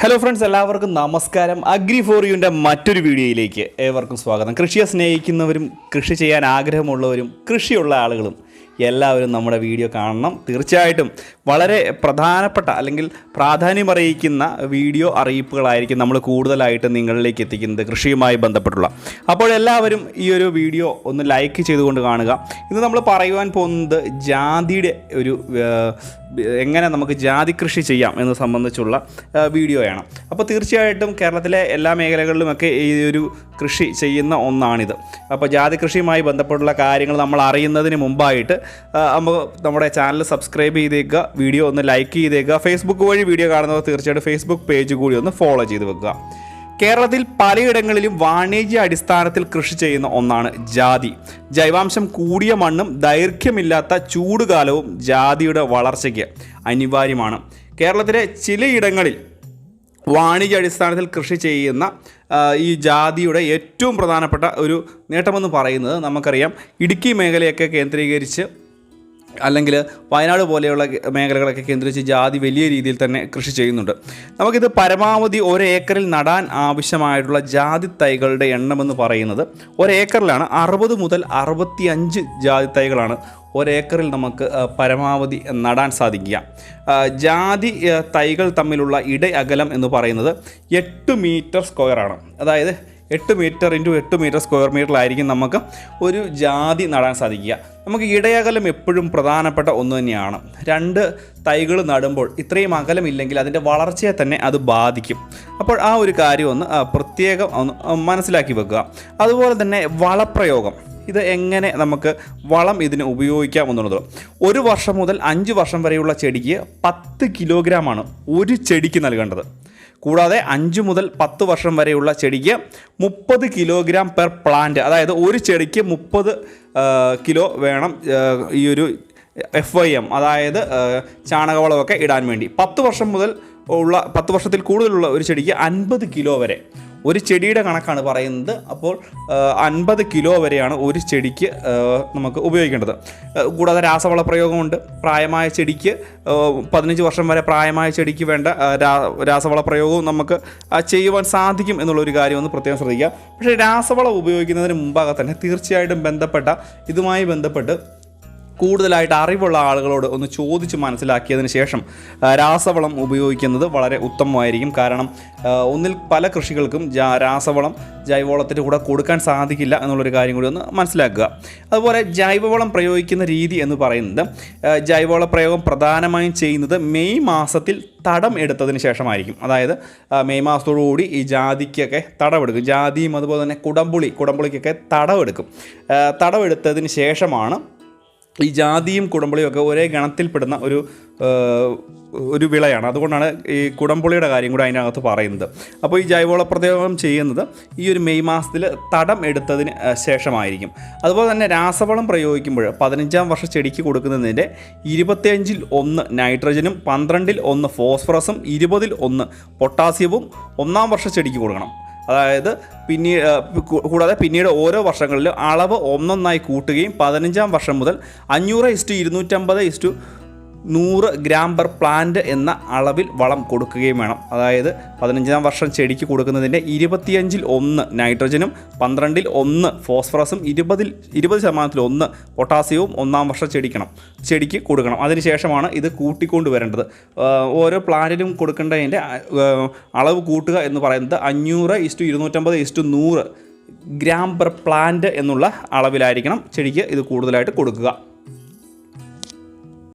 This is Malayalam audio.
ഹലോ ഫ്രണ്ട്സ് എല്ലാവർക്കും നമസ്കാരം. അഗ്രി ഫോർ യുവിന്റെ മറ്റൊരു വീഡിയോയിലേക്ക് ഏവർക്കും സ്വാഗതം. കൃഷിയെ സ്നേഹിക്കുന്നവരും കൃഷി ചെയ്യാൻ ആഗ്രഹമുള്ളവരും കൃഷിയുള്ള ആളുകളും എല്ലാവരും നമ്മുടെ വീഡിയോ കാണണം. തീർച്ചയായിട്ടും വളരെ പ്രധാനപ്പെട്ട അല്ലെങ്കിൽ പ്രാധാന്യമറിയിക്കുന്ന വീഡിയോ അറിയിപ്പുകളായിരിക്കും നമ്മൾ കൂടുതലായിട്ട് നിങ്ങളിലേക്ക് എത്തിക്കുന്നത് കൃഷിയുമായി ബന്ധപ്പെട്ടുള്ള. അപ്പോൾ എല്ലാവരും ഈ ഒരു വീഡിയോ ഒന്ന് ലൈക്ക് ചെയ്തുകൊണ്ട് കാണുക. ഇന്ന് നമ്മൾ പറയുവാൻ പോകുന്നത് ജാതിയുടെ ഒരു എങ്ങനെ നമുക്ക് ജാതി കൃഷി ചെയ്യാം എന്ന് സംബന്ധിച്ചുള്ള വീഡിയോയാണ്. അപ്പോൾ തീർച്ചയായിട്ടും കേരളത്തിലെ എല്ലാ മേഖലകളിലുമൊക്കെ ഈ ഒരു കൃഷി ചെയ്യുന്ന ഒന്നാണിത്. അപ്പോൾ ജാതി കൃഷിയുമായി ബന്ധപ്പെട്ടുള്ള കാര്യങ്ങൾ നമ്മൾ അറിയുന്നതിന് മുമ്പായിട്ട് നമുക്ക് നമ്മുടെ ചാനൽ സബ്സ്ക്രൈബ് ചെയ്തേക്കുക വീഡിയോ ഒന്ന് ലൈക്ക് ചെയ്തേക്കുക ഫേസ്ബുക്ക് വഴി വീഡിയോ കാണുന്നവർ തീർച്ചയായിട്ടും ഫേസ്ബുക്ക് പേജ് കൂടി ഒന്ന് ഫോളോ ചെയ്ത് വെക്കുക കേരളത്തിൽ പലയിടങ്ങളിലും വാണിജ്യ അടിസ്ഥാനത്തിൽ കൃഷി ചെയ്യുന്ന ഒന്നാണ് ജാതി. ജൈവാംശം കൂടിയ മണ്ണും ദൈർഘ്യമില്ലാത്ത ചൂടുകാലവും ജാതിയുടെ വളർച്ചയ്ക്ക് അനിവാര്യമാണ്. കേരളത്തിലെ ചിലയിടങ്ങളിൽ വാണിജ്യ അടിസ്ഥാനത്തിൽ കൃഷി ചെയ്യുന്ന ഈ ജാതിയുടെ ഏറ്റവും പ്രധാനപ്പെട്ട ഒരു നേട്ടമെന്ന് പറയുന്നത് നമുക്കറിയാം. ഇടുക്കി മേഖലയൊക്കെ കേന്ദ്രീകരിച്ച് അല്ലെങ്കിൽ വയനാട് പോലെയുള്ള മേഖലകളൊക്കെ കേന്ദ്രീകരിച്ച് ജാതി വലിയ രീതിയിൽ തന്നെ കൃഷി ചെയ്യുന്നുണ്ട്. നമുക്കിത് പരമാവധി ഒരേക്കറിൽ നടാൻ ആവശ്യമായിട്ടുള്ള ജാതി തൈകളുടെ എണ്ണമെന്ന് പറയുന്നത് ഒരേക്കറിലാണ് അറുപത് മുതൽ അറുപത്തി അഞ്ച് ജാതി തൈകളാണ് ഒരേക്കറിൽ നമുക്ക് പരമാവധി നടാൻ സാധിക്കുക. ജാതി തൈകൾ തമ്മിലുള്ള ഇട അകലം എന്ന് പറയുന്നത് എട്ട് മീറ്റർ സ്ക്വയറാണ് അതായത് എട്ട് മീറ്റർ ഇന്റു എട്ട് മീറ്റർ സ്ക്വയർ മീറ്ററിലായിരിക്കും നമുക്ക് ഒരു ജാതി നടാൻ സാധിക്കുക. നമുക്ക് ഇടയകലം എപ്പോഴും പ്രധാനപ്പെട്ട ഒന്ന് തന്നെയാണ്. രണ്ട് തൈകൾ നടുമ്പോൾ ഇത്രയും അകലമില്ലെങ്കിൽ അതിന്റെ വളർച്ചയെ തന്നെ അത് ബാധിക്കും. അപ്പോൾ ആ ഒരു കാര്യം ഒന്ന് പ്രത്യേകം ഒന്ന് മനസ്സിലാക്കി വെക്കുക. അതുപോലെ തന്നെ വളപ്രയോഗം. ഇത് എങ്ങനെ നമുക്ക് വളം ഇതിന് ഉപയോഗിക്കാം എന്നുള്ളത്. ഒരു വർഷം മുതൽ അഞ്ച് വർഷം വരെയുള്ള ചെടിക്ക് പത്ത് കിലോഗ്രാമാണ് ഒരു ചെടിക്ക് നൽകേണ്ടത്. കൂടാതെ അഞ്ച് മുതൽ പത്ത് വർഷം വരെയുള്ള ചെടിക്ക് മുപ്പത് കിലോഗ്രാം പെർ പ്ലാന്റ് അതായത് ഒരു ചെടിക്ക് മുപ്പത് കിലോ വേണം ഈ ഒരു എഫ് ഐ എം അതായത് ചാണകവളമൊക്കെ ഇടാൻ വേണ്ടി. പത്ത് വർഷം മുതൽ ഉള്ള പത്ത് വർഷത്തിൽ കൂടുതലുള്ള ഒരു ചെടിക്ക് അൻപത് കിലോ വരെ. ഒരു ചെടിയുടെ കണക്കാണ് പറയുന്നത്. അപ്പോൾ അൻപത് കിലോ വരെയാണ് ഒരു ചെടിക്ക് നമുക്ക് ഉപയോഗിക്കേണ്ടത്. കൂടാതെ രാസവള പ്രയോഗമുണ്ട്. പ്രായമായ ചെടിക്ക് പതിനഞ്ച് വർഷം വരെ പ്രായമായ ചെടിക്ക് വേണ്ട രാസവള പ്രയോഗവും നമുക്ക് ചെയ്യുവാൻ സാധിക്കും എന്നുള്ളൊരു കാര്യം ഒന്ന് പ്രത്യേകം ശ്രദ്ധിക്കുക. പക്ഷേ രാസവളം ഉപയോഗിക്കുന്നതിന് മുമ്പാകെ തന്നെ തീർച്ചയായിട്ടും ബന്ധപ്പെട്ട ഇതുമായി ബന്ധപ്പെട്ട് കൂടുതലായിട്ട് അറിവുള്ള ആളുകളോട് ഒന്ന് ചോദിച്ച് മനസ്സിലാക്കിയതിന് ശേഷം രാസവളം ഉപയോഗിക്കുന്നത് വളരെ ഉത്തമമായിരിക്കും. കാരണം ഒന്നിൽ പല കൃഷികൾക്കും രാസവളം ജൈവവളത്തിന്റെ കൂടെ കൊടുക്കാൻ സാധിക്കില്ല എന്നുള്ളൊരു കാര്യം കൂടി ഒന്ന് മനസ്സിലാക്കുക. അതുപോലെ ജൈവവളം പ്രയോഗിക്കുന്ന രീതി എന്ന് പറയുന്നത് ജൈവവള പ്രയോഗം പ്രധാനമായും ചെയ്യുന്നത് മെയ് മാസത്തിൽ തടം എടുത്തതിന് ശേഷമായിരിക്കും. അതായത് മെയ് മാസത്തോടുകൂടി ഈ ജാതിക്കൊക്കെ തടമെടുക്കും. ജാതിയും അതുപോലെ തന്നെ കുടംപുളി കുടംപുളിക്കൊക്കെ തടമെടുക്കും. തടവെടുത്തതിന് ശേഷമാണ് ഈ ജാതിയും കുടംപുളിയും ഒക്കെ ഒരേ ഗണത്തിൽപ്പെടുന്ന ഒരു ഒരു വിളയാണ്. അതുകൊണ്ടാണ് ഈ കുടംപുളിയുടെ കാര്യം കൂടി അതിനകത്ത് പറയുന്നത്. അപ്പോൾ ഈ ജൈവവള പ്രയോഗം ചെയ്യുന്നത് ഈ ഒരു മെയ് മാസത്തിൽ തടം എടുത്തതിന് ശേഷമായിരിക്കും. അതുപോലെ തന്നെ രാസവളം പ്രയോഗിക്കുമ്പോൾ പതിനഞ്ചാം വർഷ ചെടിക്ക് കൊടുക്കുന്നതിന്റെ ഇരുപത്തിയഞ്ചിൽ ഒന്ന് നൈട്രജനും പന്ത്രണ്ടിൽ ഒന്ന് ഫോസ്ഫറസും ഇരുപതിൽ ഒന്ന് പൊട്ടാസ്യവും ഒന്നാം വർഷ ചെടിക്ക് കൊടുക്കണം. അതായത് പിന്നീട് കൂടാതെ പിന്നീട് ഓരോ വർഷങ്ങളിലും അളവ് ഒന്നൊന്നായി കൂട്ടുകയും പതിനഞ്ചാം വർഷം മുതൽ അഞ്ഞൂറ് ഇസ്റ്റു ഇരുന്നൂറ്റമ്പത് ഇസ്റ്റു നൂറ് ഗ്രാം പെർ പ്ലാന്റ് എന്ന അളവിൽ വളം കൊടുക്കുകയും വേണം. അതായത് പതിനഞ്ചാം വർഷം ചെടിക്ക് കൊടുക്കുന്നതിന്റെ ഇരുപത്തിയഞ്ചിൽ ഒന്ന് നൈട്രജനും പന്ത്രണ്ടിൽ ഒന്ന് ഫോസ്ഫറസും ഇരുപതിൽ ഇരുപത് ശതമാനത്തിൽ ഒന്ന് പൊട്ടാസ്യവും ഒന്നാം വർഷം ചെടിക്കണം ചെടിക്ക് കൊടുക്കണം. അതിനുശേഷമാണ് ഇത് കൂട്ടിക്കൊണ്ട് വരേണ്ടത്. ഓരോ പ്ലാന്റിനും കൊടുക്കേണ്ടതിന്റെ അളവ് കൂട്ടുക എന്ന് പറയുന്നത് അഞ്ഞൂറ് ഇസ്റ്റു ഇരുന്നൂറ്റമ്പത് ഇസ്റ്റു നൂറ് ഗ്രാം പെർ പ്ലാന്റ് എന്നുള്ള അളവിലായിരിക്കണം ചെടിക്ക് ഇത് കൂടുതലായിട്ട് കൊടുക്കുക.